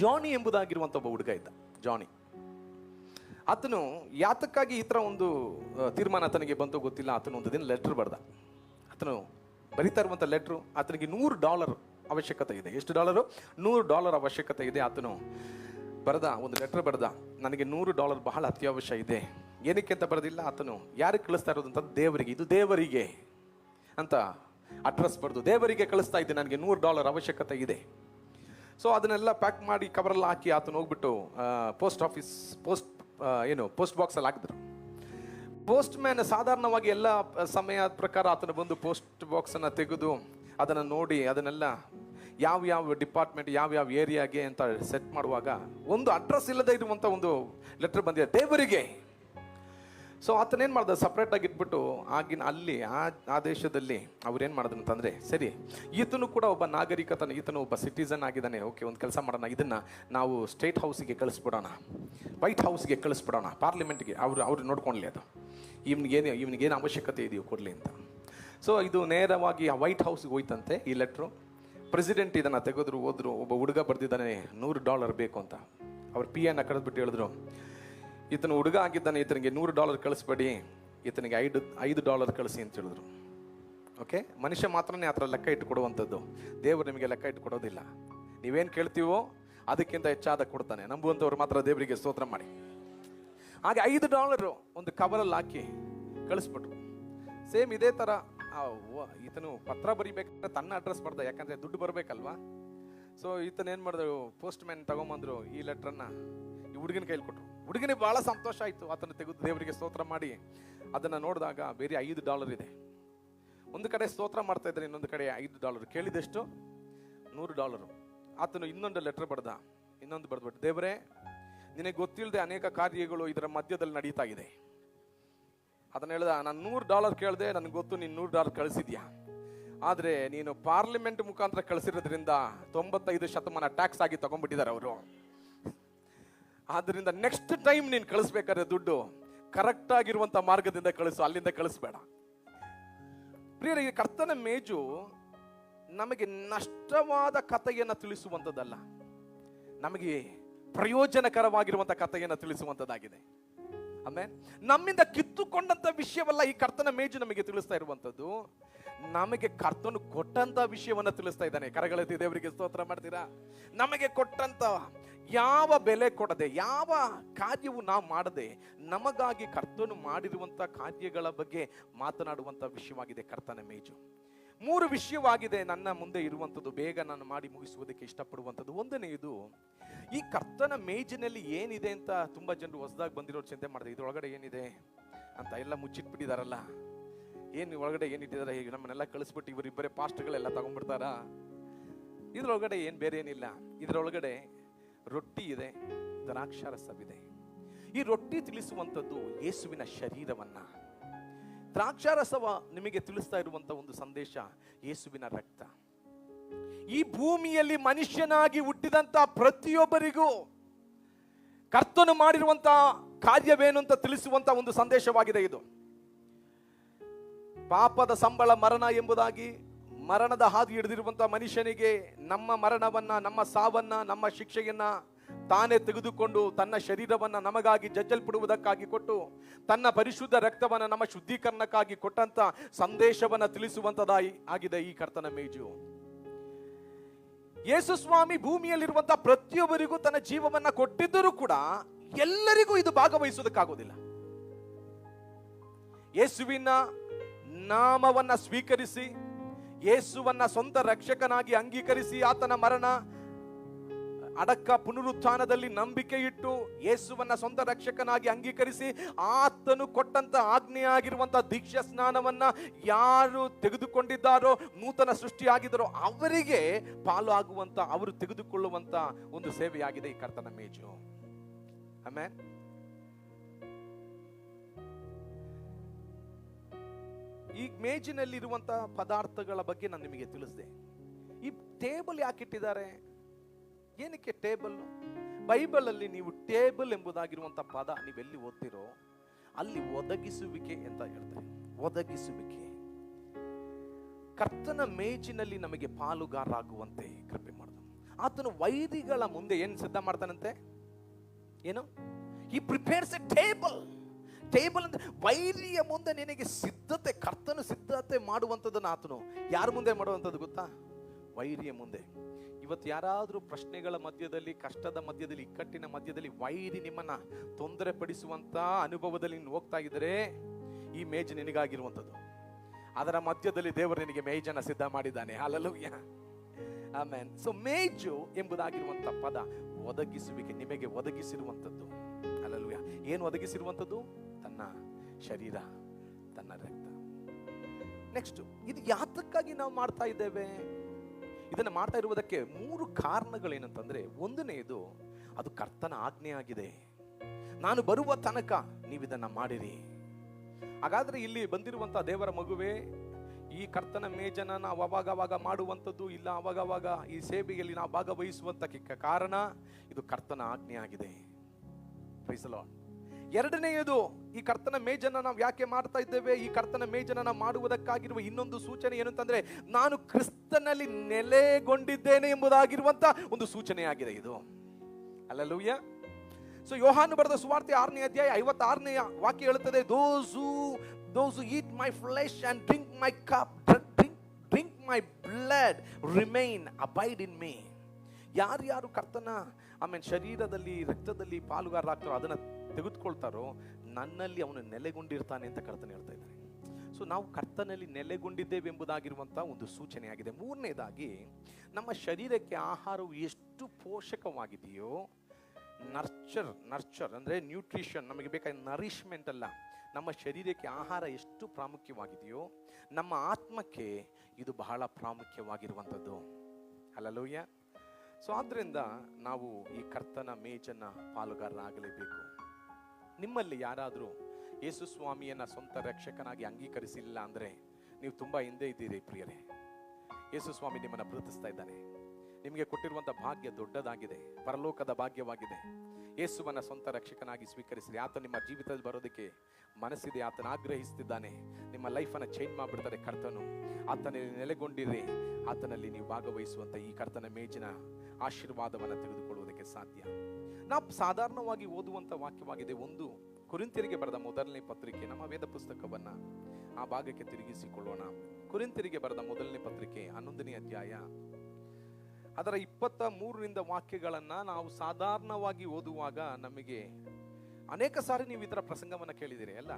ಜಾನಿ ಎಂಬುದಾಗಿರುವಂಥ ಒಬ್ಬ ಹುಡುಗ ಇದ್ದ, ಜಾನಿ. ಆತನು ಯಾತಕ್ಕಾಗಿ ಈ ಥರ ಒಂದು ತೀರ್ಮಾನ ಆತನಿಗೆ ಬಂತು ಗೊತ್ತಿಲ್ಲ. ಆತನು ಒಂದು ದಿನ ಲೆಟ್ರ್ ಬರ್ದ. ಆತನು ಬರಿತಾ ಇರುವಂಥ ಲೆಟ್ರು ಆತನಿಗೆ ನೂರು ಡಾಲರ್ ಅವಶ್ಯಕತೆ ಇದೆ. ಎಷ್ಟು ಡಾಲರು ನೂರು ಡಾಲರ್ ಅವಶ್ಯಕತೆ ಇದೆ. ಆತನು ಬರೆದ, ಒಂದು ಲೆಟ್ರ್ ಬರೆದ, ನನಗೆ ನೂರು ಡಾಲರ್ ಬಹಳ ಅತ್ಯವಶ್ಯ ಇದೆ. ಏನಕ್ಕೆ ಅಂತ ಬರೆದಿಲ್ಲ. ಆತನು, ಯಾರಿಗೆ ಕಳಿಸ್ತಾ ಇರೋದು ಅಂತ ದೇವರಿಗೆ, ಇದು ದೇವರಿಗೆ ಅಂತ ಅಡ್ರೆಸ್ ಬರೆದು, ದೇವರಿಗೆ ಕಳಿಸ್ತಾ ಇದ್ದೆ. ನನಗೆ ನೂರು ಡಾಲರ್ ಅವಶ್ಯಕತೆ ಇದೆ. ಸೊ ಅದನ್ನೆಲ್ಲ ಪ್ಯಾಕ್ ಮಾಡಿ ಕವರಲ್ಲಿ ಹಾಕಿ ಆತನ ಹೋಗ್ಬಿಟ್ಟು ಪೋಸ್ಟ್ ಆಫೀಸ್ ಪೋಸ್ಟ್ ಏನು ಪೋಸ್ಟ್ ಬಾಕ್ಸಲ್ಲಿ ಹಾಕಿದ್ರು ಪೋಸ್ಟ್ ಮ್ಯಾನ್ ಸಾಧಾರಣವಾಗಿ ಎಲ್ಲ ಸಮಯ ಪ್ರಕಾರ ಆತನ ಬಂದು ಪೋಸ್ಟ್ ಬಾಕ್ಸನ್ನು ತೆಗೆದು ಅದನ್ನು ನೋಡಿ ಅದನ್ನೆಲ್ಲ ಯಾವ ಯಾವ ಡಿಪಾರ್ಟ್ಮೆಂಟ್ ಯಾವ ಯಾವ ಏರಿಯಾಗೆ ಅಂತ ಸೆಟ್ ಮಾಡುವಾಗ ಒಂದು ಅಡ್ರೆಸ್ ಇಲ್ಲದೆ ಇರುವಂಥ ಒಂದು ಲೆಟ್ರ್ ಬಂದಿದೆ. ದೇವರಿಗೆ ಸೊ ಆತನೇನು ಮಾಡ್ದೆ? ಸಪ್ರೇಟ್ ಆಗಿ ಇಟ್ಬಿಟ್ಟು ಆಗಿನ ಅಲ್ಲಿ, ಆ ಆ ದೇಶದಲ್ಲಿ ಅವ್ರೇನು ಮಾಡಿದ್ರು ಅಂತಂದರೆ, ಸರಿ, ಈತನು ಕೂಡ ಒಬ್ಬ ನಾಗರಿಕತನ ಈತನು ಒಬ್ಬ ಸಿಟಿಸನ್ ಆಗಿದ್ದಾನೆ. ಓಕೆ ಒಂದು ಕೆಲಸ ಮಾಡೋಣ. ಇದನ್ನು ನಾವು ಸ್ಟೇಟ್ ಹೌಸಿಗೆ ಕಳಿಸ್ಬಿಡೋಣ. ವೈಟ್ ಹೌಸ್ಗೆ ಕಳಿಸ್ಬಿಡೋಣ. ಪಾರ್ಲಿಮೆಂಟ್ಗೆ ಅವರು, ಅವ್ರು ನೋಡ್ಕೊಳ್ಳಿ ಅದು. ಇವನಿಗೇನು ಇವನಿಗೇನು ಅವಶ್ಯಕತೆ ಇದೆಯೋ ಕೊಡಲಿ ಅಂತ. ಸೊ ಇದು ನೇರವಾಗಿ ಆ ವೈಟ್ ಹೌಸ್ಗೆ ಹೋಯ್ತಂತೆ ಈ ಲೆಟ್ರು ಪ್ರೆಸಿಡೆಂಟ್ ಇದನ್ನು ತೆಗೆದ್ರು, ಹೋದ್ರು, ಒಬ್ಬ ಹುಡುಗ ಬರೆದಿದ್ದಾನೆ, ನೂರು ಡಾಲರ್ ಬೇಕು ಅಂತ. ಅವ್ರು ಪಿ ಎನ್ನ ಕರೆದ್ಬಿಟ್ಟು ಹೇಳಿದ್ರು ಈತನು ಹುಡುಗ ಆಗಿದ್ದಾನೆ, ಈತನಿಗೆ ನೂರು ಡಾಲರ್ ಕಳಿಸ್ಬೇಡಿ. ಈತನಿಗೆ ಐದು ಐದು ಡಾಲರ್ ಕಳಿಸಿ ಅಂತ ಹೇಳಿದ್ರು. ಓಕೆ ಮನುಷ್ಯ ಮಾತ್ರನೇ ಆ ಥರ ಲೆಕ್ಕ ಇಟ್ಟು ಕೊಡುವಂಥದ್ದು ದೇವರು ನಿಮಗೆ ಲೆಕ್ಕ ಇಟ್ಟು ಕೊಡೋದಿಲ್ಲ ನೀವೇನು ಕೇಳ್ತೀವೋ ಅದಕ್ಕಿಂತ ಹೆಚ್ಚಾದ ಕೊಡ್ತಾನೆ. ನಂಬುವಂಥವ್ರು ಮಾತ್ರ ದೇವರಿಗೆ ಸ್ತೋತ್ರ ಮಾಡಿ. ಹಾಗೆ ಐದು ಡಾಲರು ಒಂದು ಕವರಲ್ಲಿ ಹಾಕಿ ಕಳಿಸ್ಬಿಟ್ರು. ಸೇಮ್ ಇದೇ ಥರ ಈತನು ಪತ್ರ ಬರೀಬೇಕಂದ್ರೆ ತನ್ನ ಅಡ್ರೆಸ್ ಬರ್ದ, ಯಾಕಂದರೆ ದುಡ್ಡು ಬರಬೇಕಲ್ವಾ? ಸೊ ಈತನ ಏನು ಮಾಡಿದ್ರು ಪೋಸ್ಟ್ ಮ್ಯಾನ್ ತಗೊಂಬಂದರು ಈ ಲೆಟ್ರನ್ನು ಈ ಹುಡುಗನ ಕೈಲಿ ಕೊಟ್ರು. ಹುಡುಗನಿಗೆ ಬಹಳ ಸಂತೋಷ ಆಯಿತು. ಆತನ ತೆಗೆದು ದೇವರಿಗೆ ಸ್ತೋತ್ರ ಮಾಡಿ. ಅದನ್ನು ನೋಡಿದಾಗ ಬೇರೆ ಐದು ಡಾಲರ್ ಇದೆ. ಒಂದು ಕಡೆ ಸ್ತೋತ್ರ ಮಾಡ್ತಾ ಇದ್ದಾರೆ, ಇನ್ನೊಂದು ಕಡೆ ಐದು ಡಾಲರ್. ಕೇಳಿದಷ್ಟು? ನೂರು ಡಾಲರು. ಆತನು ಇನ್ನೊಂದು ಲೆಟರ್ ಬರೆದ. ಇನ್ನೊಂದು ಬರೆದ್ಬಿಟ್ಟು, ದೇವರೇ, ನಿನಗೆ ಗೊತ್ತಿಲ್ಲದೆ ಅನೇಕ ಕಾರ್ಯಗಳು ಇದರ ಮಧ್ಯದಲ್ಲಿ ನಡೀತಾ ಇದೆ. ಅದನ್ನ ಹೇಳ್ದ, ನಾನು ನೂರು ಡಾಲರ್ ಕೇಳಿದೆ, ನನಗೆ ಗೊತ್ತು ನೀನು ನೂರು ಡಾಲರ್ ಕಳಿಸಿದ್ಯಾ? ಆದರೆ ನೀನು ಪಾರ್ಲಿಮೆಂಟ್ ಮುಖಾಂತರ ಕಳಿಸಿರೋದ್ರಿಂದ ತೊಂಬತ್ತೈದು ಶತಮಾನ ಟ್ಯಾಕ್ಸ್ ಆಗಿ ತಗೊಂಡ್ಬಿಟ್ಟಿದ್ದಾರೆ ಅವರು. ಆದ್ದರಿಂದ ನೆಕ್ಸ್ಟ್ ಟೈಮ್ ನೀನು ಕಳಿಸ್ಬೇಕಾದ್ರೆ ದುಡ್ಡು ಕರೆಕ್ಟ್ ಆಗಿರುವಂತ ಮಾರ್ಗದಿಂದ ಕಳಿಸು, ಅಲ್ಲಿಂದ ಕಳಿಸ್ಬೇಡ. ಪ್ರಿಯರಿಗೆ ಕರ್ತನ ಮೇಜು ನಮಗೆ ನಷ್ಟವಾದ ಕಥೆಯನ್ನು ತಿಳಿಸುವಂಥದ್ದಲ್ಲ. ನಮಗೆ ಪ್ರಯೋಜನಕರವಾಗಿರುವಂಥ ಕಥೆಯನ್ನು ತಿಳಿಸುವಂಥದ್ದಾಗಿದೆ. ಆಮೇಲೆ ನಮ್ಮಿಂದ ಕಿತ್ತುಕೊಂಡಂತ ವಿಷಯವಲ್ಲ ಈ ಕರ್ತನ ಮೇಜು ನಮಗೆ ತಿಳಿಸ್ತಾ ಇರುವಂಥದ್ದು. ನಮಗೆ ಕರ್ತನು ಕೊಟ್ಟಂತ ವಿಷಯವನ್ನ ತಿಳಿಸ್ತಾ ಇದ್ದಾನೆ. ಕರಗಳತಿ ದೇವರಿಗೆ ಸ್ತೋತ್ರ ಮಾಡ್ತೀರಾ? ನಮಗೆ ಕೊಟ್ಟಂತ ಯಾವ ಬೆಲೆ ಕೊಡದೆ, ಯಾವ ಕಾರ್ಯವು ನಾವು ಮಾಡದೆ, ನಮಗಾಗಿ ಕರ್ತನು ಮಾಡಿರುವಂತ ಕಾರ್ಯಗಳ ಬಗ್ಗೆ ಮಾತನಾಡುವಂತ ವಿಷಯವಾಗಿದೆ ಕರ್ತನ ಮೇಜು. ಮೂರು ವಿಷಯವಾಗಿದೆ ನನ್ನ ಮುಂದೆ ಇರುವಂಥದ್ದು ಬೇಗ ನಾನು ಮಾಡಿ ಮುಗಿಸುವುದಕ್ಕೆ ಇಷ್ಟಪಡುವಂಥದ್ದು ಒಂದನೆಯದು, ಈ ಕರ್ತನ ಮೇಜಿನಲ್ಲಿ ಏನಿದೆ ಅಂತ ತುಂಬಾ ಜನರು ಹೊಸದಾಗಿ ಬಂದಿರೋರು ಚಿಂತೆ ಮಾಡಿದೆ ಇದ್ರೊಳಗಡೆ ಏನಿದೆ ಅಂತ ಎಲ್ಲ ಮುಚ್ಚಿಟ್ಬಿಟ್ಟಿದಾರಲ್ಲ. ಏನು ಒಳಗಡೆ ಏನು ಏನಿಟ್ಟಿದ್ದಾರೆ ಈಗ ನಮ್ಮನ್ನೆಲ್ಲ ಕಳಿಸ್ಬಿಟ್ಟು ಇವರಿಬ್ಬರೇ ಪಾಸ್ಟ್ಗಳೆಲ್ಲ ತಗೊಂಡ್ಬಿಡ್ತಾರ? ಇದ್ರೊಳಗಡೆ ಏನು ಬೇರೆ ಏನಿಲ್ಲ. ಇದರೊಳಗಡೆ ರೊಟ್ಟಿ ಇದೆ ದ್ರಾಕ್ಷಾರಸವಿದೆ ಈ ರೊಟ್ಟಿ ತಿಳಿಸುವಂಥದ್ದು ಯೇಸುವಿನ ಶರೀರವನ್ನ. ದ್ರಾಕ್ಷಾರಸವ ನಿಮಗೆ ತಿಳಿಸ್ತಾ ಇರುವಂಥ ಒಂದು ಸಂದೇಶ, ಯೇಸುವಿನ ರಕ್ತ. ಈ ಭೂಮಿಯಲ್ಲಿ ಮನುಷ್ಯನಾಗಿ ಹುಟ್ಟಿದಂಥ ಪ್ರತಿಯೊಬ್ಬರಿಗೂ ಕರ್ತನು ಮಾಡಿರುವಂಥ ಕಾರ್ಯವೇನು ಅಂತ ತಿಳಿಸುವಂತ ಒಂದು ಸಂದೇಶವಾಗಿದೆ ಇದು. ಪಾಪದ ಸಂಬಳ ಮರಣ ಎಂಬುದಾಗಿ ಮರಣದ ಹಾದಿ ಹಿಡಿದಿರುವಂತಹ ಮನುಷ್ಯನಿಗೆ ನಮ್ಮ ಮರಣವನ್ನ, ನಮ್ಮ ಸಾವನ್ನ, ನಮ್ಮ ಶಿಕ್ಷೆಯನ್ನ ತಾನೇ ತೆಗೆದುಕೊಂಡು ತನ್ನ ಶರೀರವನ್ನ ನಮಗಾಗಿ ಜಜ್ಜಲ್ಪಡುವುದಕ್ಕಾಗಿ ಕೊಟ್ಟು ತನ್ನ ಪರಿಶುದ್ಧ ರಕ್ತವನ್ನ ನಮ್ಮ ಶುದ್ಧೀಕರಣಕ್ಕಾಗಿ ಕೊಟ್ಟಂತ ಸಂದೇಶವನ್ನ ತಿಳಿಸುವಂತದಾಗಿ ಆಗಿದೆ ಈ ಕರ್ತನ ಮೇಜು. ಯೇಸು ಸ್ವಾಮಿ ಭೂಮಿಯಲ್ಲಿರುವಂತಹ ಪ್ರತಿಯೊಬ್ಬರಿಗೂ ತನ್ನ ಜೀವವನ್ನ ಕೊಟ್ಟಿದ್ದರೂ ಕೂಡ ಎಲ್ಲರಿಗೂ ಇದು ಭಾಗವಹಿಸುವುದಕ್ಕಾಗೋದಿಲ್ಲ ಯೇಸುವಿನ ನಾಮವನ್ನ ಸ್ವೀಕರಿಸಿ, ಯೇಸುವನ್ನ ಸ್ವಂತ ರಕ್ಷಕನಾಗಿ ಅಂಗೀಕರಿಸಿ ಆತನ ಮರಣ, ಅಡಕ್ಕ ಪುನರುತ್ಥಾನದಲ್ಲಿ ನಂಬಿಕೆ ಇಟ್ಟು ಯೇಸುವನ್ನ ಸ್ವಂತ ರಕ್ಷಕನಾಗಿ ಅಂಗೀಕರಿಸಿ ಆತನು ಕೊಟ್ಟಂತ ಆಜ್ಞೆಯಾಗಿರುವಂತ ದೀಕ್ಷಾ ಸ್ನಾನವನ್ನ ಯಾರು ತೆಗೆದುಕೊಂಡಿದ್ದಾರೋ, ನೂತನ ಸೃಷ್ಟಿಯಾಗಿದ್ದಾರೋ ಅವರಿಗೆ ಪಾಲು ಆಗುವಂತ ಅವರು ತೆಗೆದುಕೊಳ್ಳುವಂತ ಒಂದು ಸೇವೆಯಾಗಿದೆ ಈ ಕರ್ತನ ಮೇಜು. ಆಮೇಲೆ ಈ ಮೇಜಿನಲ್ಲಿರುವಂತ ಪದಾರ್ಥಗಳ ಬಗ್ಗೆ ನಾನು ನಿಮಗೆ ತಿಳಿಸಿದೆ. ಈ ಟೇಬಲ್ ಯಾಕೆ ಇಟ್ಟಿದ್ದಾರೆ? ಏನಕ್ಕೆ ಟೇಬಲ್? ಬೈಬಲ್ ಅಲ್ಲಿ ನೀವು ಟೇಬಲ್ ಎಂಬುದಾಗಿರುವಂತ ಪದ ನೀವೆಲ್ಲಿ ಓದ್ತಿರೋ, ಅಲ್ಲಿ ಒದಗಿಸುವಿಕೆ ಅಂತ ಹೇಳ್ತಾರೆ. ಒದಗಿಸುವಿಕೆ. ಕರ್ತನ ಮೇಜಿನಲ್ಲಿ ನಮಗೆ ಪಾಲುಗಾರರಾಗುವಂತೆ ಕೃಪೆ ಮಾಡಿದ. ಆತನು ವೈದಿಗಳ ಮುಂದೆ ಏನು ಸಿದ್ಧ ಮಾಡ್ತಾನಂತೆ? ಏನು? ಈ ಪ್ರಿಪೇರ್ಸ್ ಎ ಟೇಬಲ್ ಟೇಬಲ್ ಅಂದ್ರೆ ವೈರಿಯ ಮುಂದೆ ನಿನಗೆ ಸಿದ್ಧತೆ, ಕರ್ತನು ಸಿದ್ಧತೆ ಮಾಡುವಂಥದ್ದನ್ನು ಆತನು ಯಾರ ಮುಂದೆ ಮಾಡುವಂಥದ್ದು ಗೊತ್ತಾ? ವೈರಿಯ ಮುಂದೆ. ಇವತ್ತು ಯಾರಾದರೂ ಪ್ರಶ್ನೆಗಳ ಮಧ್ಯದಲ್ಲಿ, ಕಷ್ಟದ ಮಧ್ಯದಲ್ಲಿ, ಇಕ್ಕಟ್ಟಿನ ಮಧ್ಯದಲ್ಲಿ ವೈರಿ ನಿಮ್ಮನ್ನ ತೊಂದರೆ ಪಡಿಸುವಂತ ಅನುಭವದಲ್ಲಿ ನೀನು ಹೋಗ್ತಾ ಇದ್ದರೆ ಈ ಮೇಜ್ ನಿನಗಾಗಿರುವಂಥದ್ದು. ಅದರ ಮಧ್ಯದಲ್ಲಿ ದೇವರು ನಿನಗೆ ಮೇಜನ್ನು ಸಿದ್ಧ ಮಾಡಿದ್ದಾನೆ. ಅಲ್ಲಲೂಯ್ಯ ಆಮೇನ್ ಸೊ ಮೇಜು ಎಂಬುದಾಗಿರುವಂಥ ಪದ ಒದಗಿಸುವಿಕೆ, ನಿಮಗೆ ಒದಗಿಸಿರುವಂಥದ್ದು. ಅಲ್ಲಲ್ವ ಏನು ಒದಗಿಸಿರುವಂಥದ್ದು? ತನ್ನ ಶರೀರ, ತನ್ನ ರಕ್ತ. ನೆಕ್ಸ್ಟ್ ಇದು ಯಾತಕ್ಕಾಗಿ ನಾವು ಮಾಡ್ತಾ ಇದ್ದೇವೆ? ಇದನ್ನು ಮಾಡ್ತಾ ಇರುವುದಕ್ಕೆ ಮೂರು ಕಾರಣಗಳೇನಂತಂದ್ರೆ, ಒಂದನೆಯದು, ಅದು ಕರ್ತನ ಆಜ್ಞೆಯಾಗಿದೆ. ನಾನು ಬರುವ ತನಕ ನೀವು ಇದನ್ನ ಮಾಡಿರಿ. ಹಾಗಾದ್ರೆ ಇಲ್ಲಿ ಬಂದಿರುವಂತಹ ದೇವರ ಮಗುವೆ, ಈ ಕರ್ತನ ಮೇಜನ ನಾವು ಅವಾಗ ಅವಾಗ ಮಾಡುವಂಥದ್ದು ಇಲ್ಲ, ಅವಾಗ ಅವಾಗ ಈ ಸೇವೆಯಲ್ಲಿ ನಾವು ಭಾಗವಹಿಸುವಂತ ಕಾರಣ, ಇದು ಕರ್ತನ ಆಜ್ಞೆಯಾಗಿದೆ. Lord. ಎರಡನೆಯದು, ಈ ಕರ್ತನ ಮೇಜನ್ನ ನಾವು ಯಾಕೆ ಮಾಡ್ತಾ ಇದ್ದೇವೆ? ಈ ಕರ್ತನ ಮೇಜನ್ನ ನಾವು ಮಾಡುವುದಕ್ಕಾಗಿರುವ ಇನ್ನೊಂದು ಸೂಚನೆ ಏನು ಅಂತಂದ್ರೆ, ನಾನು ಕ್ರಿಸ್ತನಲ್ಲಿ ನೆಲೆಗೊಂಡಿದ್ದೇನೆ ಎಂಬುದಾಗಿರುವಂತ ಒಂದು ಸೂಚನೆಯಾಗಿದೆ ಇದು. ಅಲ್ಲಲೂಯ್ಯ ಸೊ ಯೋಹಾನು ಬರೆದ ಸುವಾರ್ತೆ ಆರನೇ ಅಧ್ಯಾಯ ಐವತ್ತಾರನೇ ವಾಕ್ಯ ಹೇಳುತ್ತದೆ those those eat my flesh and drink my cup drink drink my blood remain abide in me ಯಾರ್ಯಾರು ಕರ್ತನ ಆಮೇಲೆ ಶರೀರದಲ್ಲಿ, ರಕ್ತದಲ್ಲಿ ಪಾಲುಗಾರರಾಗ್ತಾರೋ, ಅದನ್ನ ತೆಗೆದುಕೊಳ್ತಾರೋ ನನ್ನಲ್ಲಿ ಅವನು ನೆಲೆಗೊಂಡಿರ್ತಾನೆ ಅಂತ ಕರ್ತನ ಹೇಳ್ತಾ ಇದ್ದಾನೆ. ಸೊ ನಾವು ಕರ್ತನಲ್ಲಿ ನೆಲೆಗೊಂಡಿದ್ದೇವೆ ಎಂಬುದಾಗಿರುವಂಥ ಒಂದು ಸೂಚನೆಯಾಗಿದೆ. ಮೂರನೇದಾಗಿ, ನಮ್ಮ ಶರೀರಕ್ಕೆ ಆಹಾರವು ಎಷ್ಟು ಪೋಷಕವಾಗಿದೆಯೋ, ನರ್ಚರ್ ನರ್ಚರ್ ಅಂದರೆ ನ್ಯೂಟ್ರಿಷನ್, ನಮಗೆ ಬೇಕಾದ ನರಿಷ್ಮೆಂಟ್ ಅಲ್ಲ. ನಮ್ಮ ಶರೀರಕ್ಕೆ ಆಹಾರ ಎಷ್ಟು ಪ್ರಾಮುಖ್ಯವಾಗಿದೆಯೋ, ನಮ್ಮ ಆತ್ಮಕ್ಕೆ ಇದು ಬಹಳ ಪ್ರಾಮುಖ್ಯವಾಗಿರುವಂಥದ್ದು. ಅಲ್ಲಲೋಯ್ಯ ಸೊ ಆದ್ದರಿಂದ ನಾವು ಈ ಕರ್ತನ ಮೇಜನ್ನ ಪಾಲುಗಾರರಾಗಲೇಬೇಕು. ನಿಮ್ಮಲ್ಲಿ ಯಾರಾದರೂ ಯೇಸು ಸ್ವಾಮಿಯನ್ನು ಸ್ವಂತ ರಕ್ಷಕನಾಗಿ ಅಂಗೀಕರಿಸಿಲ್ಲ ಅಂದ್ರೆ ನೀವು ತುಂಬಾ ಹಿಂದೆ ಇದ್ದೀರಿ ಪ್ರಿಯರೇ. ಯೇಸು ಸ್ವಾಮಿ ನಿಮ್ಮನ್ನ ಪ್ರೀತಿಸ್ತಾ ಇದ್ದಾನೆ. ನಿಮಗೆ ಕೊಟ್ಟಿರುವಂಥ ಭಾಗ್ಯ ದೊಡ್ಡದಾಗಿದೆ, ಪರಲೋಕದ ಭಾಗ್ಯವಾಗಿದೆ. ಯೇಸುವನ್ನ ಸ್ವಂತ ರಕ್ಷಕನಾಗಿ ಸ್ವೀಕರಿಸಿರಿ. ಆತ ನಿಮ್ಮ ಜೀವಿತದಲ್ಲಿ ಬರೋದಕ್ಕೆ ಮನಸ್ಸಿದೆ, ಆತನ ಆಗ್ರಹಿಸ್ತಿದ್ದಾನೆ. ನಿಮ್ಮ ಲೈಫನ್ನು ಚೇಂಜ್ ಮಾಡಿಬಿಡ್ತಾರೆ ಕರ್ತನು. ಆತನಲ್ಲಿ ನೆಲೆಗೊಂಡಿರಿ. ಆತನಲ್ಲಿ ನೀವು ಭಾಗವಹಿಸುವಂಥ ಈ ಕರ್ತನ ಮೇಜಿನ ಆಶೀರ್ವಾದವನ್ನು ತೆಗೆದುಕೊಳ್ಳುವುದಕ್ಕೆ ಸಾಧ್ಯ. ನಾವು ಸಾಧಾರಣವಾಗಿ ಓದುವಂತ ವಾಕ್ಯವಾಗಿದೆ ಒಂದು ಕುರಿಂತಿರಿಗೆ ಬರೆದ ಮೊದಲನೇ ಪತ್ರಿಕೆ ನಮ್ಮ ವೇದ ಪುಸ್ತಕವನ್ನ ಆ ಭಾಗಕ್ಕೆ ತಿರುಗಿಸಿಕೊಳ್ಳೋಣ. ಕುರಿಂತಿರಿಗೆ ಬರೆದ ಮೊದಲನೇ ಪತ್ರಿಕೆ ಹನ್ನೊಂದನೇ ಅಧ್ಯಾಯ ಅದರ ಇಪ್ಪತ್ತ ಮೂರರಿಂದ ವಾಕ್ಯಗಳನ್ನ ನಾವು ಸಾಧಾರಣವಾಗಿ ಓದುವಾಗ ನಮಗೆ ಅನೇಕ ಸಾರಿ ನೀವು ಇದರ ಥರ ಪ್ರಸಂಗವನ್ನ ಕೇಳಿದಿರಿ, ಅಲ್ಲ?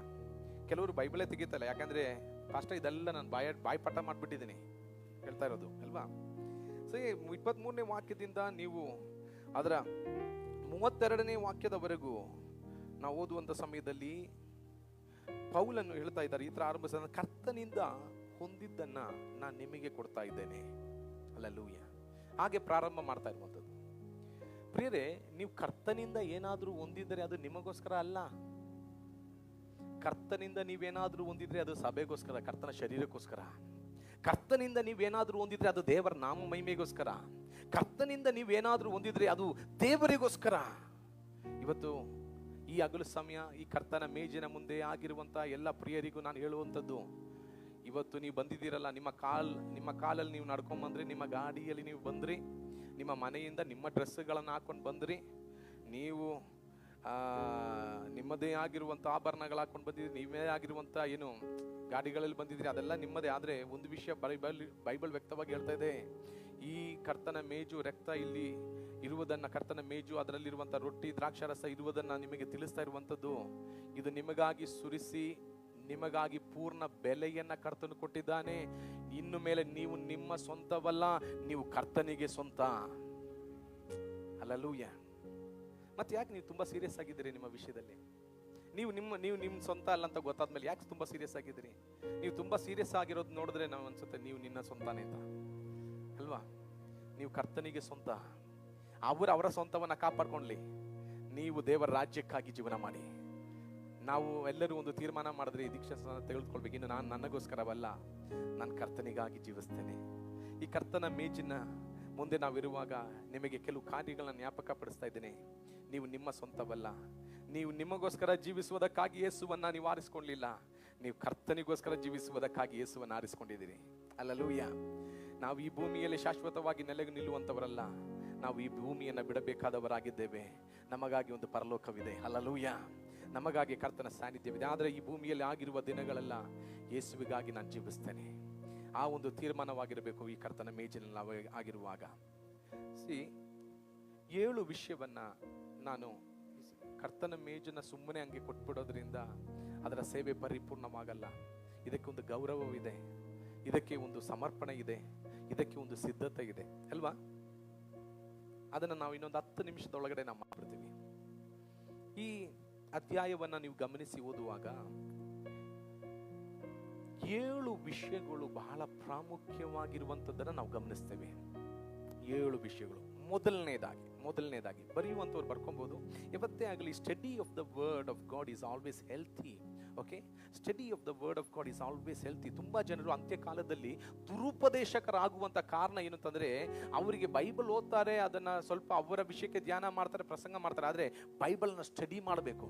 ಕೆಲವರು ಬೈಬಲೇ ತೆಗೀತಲ್ಲ ಯಾಕಂದ್ರೆ ಫಸ್ಟ್ ಇದೆಲ್ಲ ನಾನು ಬಾಯ, ಬಾಯ್ಪಾಠ ಮಾಡಿಬಿಟ್ಟಿದ್ದೀನಿ. ಹೇಳ್ತಾ ಇರೋದು, ಅಲ್ವಾ? ಸರಿ ಇಪ್ಪತ್ತ್ ಮೂರನೇ ವಾಕ್ಯದಿಂದ ನೀವು ಅದರ ಮೂವತ್ತೆರಡನೇ ವಾಕ್ಯದವರೆಗೂ ನಾವು ಓದುವಂಥ ಸಮಯದಲ್ಲಿ ಪೌಲನ್ನು ಹೇಳ್ತಾ ಇದ್ದಾರೆ. ಈ ಥರ ಆರಂಭಿಸಿದ ಕರ್ತನಿಂದ ಹೊಂದಿದ್ದನ್ನ ನಾನು ನಿಮಗೆ ಕೊಡ್ತಾ ಇದ್ದೇನೆ. ಅಲ್ಲೂಯ್ಯ ಹಾಗೆ ಪ್ರಾರಂಭ ಮಾಡ್ತಾ ಇರುವಂಥದ್ದು. ಪ್ರಿಯರೇ, ನೀವು ಕರ್ತನಿಂದ ಏನಾದರೂ ಹೊಂದಿದರೆ ಅದು ನಿಮಗೋಸ್ಕರ ಅಲ್ಲ. ಕರ್ತನಿಂದ ನೀವೇನಾದರೂ ಹೊಂದಿದ್ರೆ ಅದು ಸಭೆಗೋಸ್ಕರ, ಕರ್ತನ ಶರೀರಕ್ಕೋಸ್ಕರ. ಕರ್ತನಿಂದ ನೀವೇನಾದರೂ ಹೊಂದಿದ್ರೆ ಅದು ದೇವರ ನಾಮ ಮಹಿಮೆಗೋಸ್ಕರ ಕರ್ತನಿಂದ ನೀವೇನಾದರೂ ಹೊಂದಿದ್ರೆ ಅದು ದೇವರಿಗೋಸ್ಕರ. ಇವತ್ತು ಈ ಹಗಲು ಸಮಯ, ಈ ಕರ್ತನ ಮೇಜಿನ ಮುಂದೆ ಆಗಿರುವಂಥ ಎಲ್ಲ ಪ್ರಿಯರಿಗೂ ನಾನು ಹೇಳುವಂಥದ್ದು, ಇವತ್ತು ನೀವು ಬಂದಿದ್ದೀರಲ್ಲ, ನಿಮ್ಮ ಕಾಲ್, ನಿಮ್ಮ ಕಾಲಲ್ಲಿ ನೀವು ನಡ್ಕೊಂಬಂದ್ರಿ ನಿಮ್ಮ ಗಾಡಿಯಲ್ಲಿ ನೀವು ಬಂದ್ರಿ, ನಿಮ್ಮ ಮನೆಯಿಂದ ನಿಮ್ಮ ಡ್ರೆಸ್ಗಳನ್ನು ಹಾಕೊಂಡು ಬಂದ್ರಿ, ನೀವು ನಿಮ್ಮದೇ ಆಗಿರುವಂಥ ಆಭರಣಗಳು ಹಾಕೊಂಡು ಬಂದಿದ್ರಿ ನೀವೇ ಆಗಿರುವಂಥ ಏನು ಗಾಡಿಗಳಲ್ಲಿ ಬಂದಿದ್ರಿ ಅದೆಲ್ಲ ನಿಮ್ಮದೇ. ಆದರೆ ಒಂದು ವಿಷಯ ಬೈಬಲ್ ಬೈಬಲ್ ವ್ಯಕ್ತವಾಗಿ ಹೇಳ್ತಾ ಇದೆ, ಈ ಕರ್ತನ ಮೇಜು ರಕ್ತ ಇಲ್ಲಿ ಇರುವುದನ್ನ, ಕರ್ತನ ಮೇಜು ಅದರಲ್ಲಿರುವಂಥ ರೊಟ್ಟಿ, ದ್ರಾಕ್ಷಾರಸ ಇರುವುದನ್ನ ನಿಮಗೆ ತಿಳಿಸ್ತಾ ಇರುವಂಥದ್ದು ಇದು ನಿಮಗಾಗಿ ಸುರಿಸಿ, ನಿಮಗಾಗಿ ಪೂರ್ಣ ಬೆಲೆಯನ್ನು ಕರ್ತನು ಕೊಟ್ಟಿದ್ದಾನೆ. ಇನ್ನು ಮೇಲೆ ನೀವು ನಿಮ್ಮ ಸ್ವಂತವಲ್ಲ, ನೀವು ಕರ್ತನಿಗೆ ಸ್ವಂತ. ಅಲ್ಲಲೂಯ ಮತ್ತೆ ಯಾಕೆ ನೀವು ತುಂಬಾ ಸೀರಿಯಸ್ ಆಗಿದ್ದೀರಿ ನಿಮ್ಮ ವಿಷಯದಲ್ಲಿ? ನೀವು ನಿಮ್ಮ ನೀವು ನಿಮ್ಮ ಸ್ವಂತ ಅಲ್ಲ ಅಂತ ಗೊತ್ತಾದ್ಮೇಲೆ ಯಾಕೆ ತುಂಬಾ ಸೀರಿಯಸ್ ಆಗಿದ್ದೀರಿ? ನೀವು ತುಂಬಾ ಸೀರಿಯಸ್ ಆಗಿರೋದು ನೋಡಿದ್ರೆ ನಾವು ಅನ್ಸುತ್ತೆ ನೀವು ನಿನ್ನ ಸ್ವಂತನೇ ಅಂತ. ಅಲ್ವಾ? ನೀವು ಕರ್ತನಿಗೆ ಸ್ವಂತ. ಅವರು ಅವರ ಸ್ವಂತವನ್ನು ಕಾಪಾಡ್ಕೊಳ್ಳಿ ನೀವು ದೇವರ ರಾಜ್ಯಕ್ಕಾಗಿ ಜೀವನ ಮಾಡಿ. ನಾವು ಎಲ್ಲರೂ ಒಂದು ತೀರ್ಮಾನ ಮಾಡಿದ್ರೆ ಈ ದೀಕ್ಷಾ ತೆಗೆದುಕೊಳ್ಬೇಕು. ಇನ್ನು ನಾನು ನನಗೋಸ್ಕರವಲ್ಲ ನಾನು ಕರ್ತನಿಗಾಗಿ ಜೀವಿಸ್ತೇನೆ. ಈ ಕರ್ತನ ಮೇಜಿನ ಮುಂದೆ ನಾವಿರುವಾಗ ನಿಮಗೆ ಕೆಲವು ಕಾರ್ಯಗಳನ್ನ ಜ್ಞಾಪಕ ಪಡಿಸ್ತಾ ಇದ್ದೇನೆ. ನೀವು ನಿಮ್ಮ ಸ್ವಂತವಲ್ಲ. ನೀವು ನಿಮಗೋಸ್ಕರ ಜೀವಿಸುವುದಕ್ಕಾಗಿ ಯೇಸುವನ್ನ ನೀವು ಆರಿಸ್ಕೊಳ್ಳಿಲ್ಲ ನೀವು ಕರ್ತನಿಗೋಸ್ಕರ ಜೀವಿಸುವುದಕ್ಕಾಗಿ ಯೇಸುವನ್ನ ಆರಿಸ್ಕೊಂಡಿದ್ದೀರಿ. ಅಲ್ಲಲೂಯ್ಯ ನಾವು ಈ ಭೂಮಿಯಲ್ಲಿ ಶಾಶ್ವತವಾಗಿ ನೆಲೆಗೆ ನಿಲ್ಲುವಂಥವರಲ್ಲ ನಾವು ಈ ಭೂಮಿಯನ್ನು ಬಿಡಬೇಕಾದವರಾಗಿದ್ದೇವೆ. ನಮಗಾಗಿ ಒಂದು ಪರಲೋಕವಿದೆ. ಅಲ್ಲಲೂಯ ನಮಗಾಗಿ ಕರ್ತನ ಸಾನ್ನಿಧ್ಯವಿದೆ. ಆದರೆ ಈ ಭೂಮಿಯಲ್ಲಿ ಆಗಿರುವ ದಿನಗಳೆಲ್ಲ. ಯೇಸುವಿಗಾಗಿ ನಾನು ಜೀವಿಸ್ತೇನೆ. ಆ ಒಂದು ತೀರ್ಮಾನವಾಗಿರಬೇಕು ಈ ಕರ್ತನ ಮೇಜಿನಲ್ಲಿ ನಾವು ಆಗಿರುವಾಗ. ಸಿ ಏಳು ವಿಷಯವನ್ನ ನಾನು ಕರ್ತನ ಮೇಜನ್ನ ಸುಮ್ಮನೆ ಹಂಗೆ ಕೊಟ್ಬಿಡೋದ್ರಿಂದ ಅದರ ಸೇವೆ ಪರಿಪೂರ್ಣವಾಗಲ್ಲ. ಇದಕ್ಕೆ ಒಂದು ಗೌರವವಿದೆ. ಇದಕ್ಕೆ ಒಂದು ಸಮರ್ಪಣೆ ಇದೆ. ಇದಕ್ಕೆ ಒಂದು ಸಿದ್ಧತೆ ಇದೆ. ಅಲ್ವಾ? ಅದನ್ನು ನಾವು ಇನ್ನೊಂದು ಹತ್ತು ನಿಮಿಷದೊಳಗಡೆ ನಾವು ಮಾಡ್ಬಿಡ್ತೀವಿ. ಈ ಅಧ್ಯಾಯವನ್ನು ನೀವು ಗಮನಿಸಿ ಓದುವಾಗ ಏಳು ವಿಷಯಗಳು ಬಹಳ ಪ್ರಾಮುಖ್ಯವಾಗಿರುವಂಥದ್ದನ್ನು ನಾವು ಗಮನಿಸ್ತೇವೆ. ಏಳು ವಿಷಯಗಳು. ಮೊದಲನೇದಾಗಿ ಮೊದಲನೇದಾಗಿ ಬರೆಯುವಂಥವ್ರು ಬರ್ಕೊಬೋದು. ಇವತ್ತೇ ಆಗಲಿ study of the word of God is always healthy okay study of the word of God is always healthy ತುಂಬ ಜನರು ಅಂತ್ಯಕಾಲದಲ್ಲಿ ದುರುಪದೇಶಕರಾಗುವಂಥ ಕಾರಣ ಏನು ಅಂತಂದರೆ, ಅವರಿಗೆ ಬೈಬಲ್ ಓದ್ತಾರೆ, ಅದನ್ನು ಸ್ವಲ್ಪ ಅವರ ವಿಷಯಕ್ಕೆ ಧ್ಯಾನ ಮಾಡ್ತಾರೆ, ಪ್ರಸಂಗ ಮಾಡ್ತಾರೆ, ಆದರೆ ಬೈಬಲ್ನ ಸ್ಟಡಿ ಮಾಡಬೇಕು.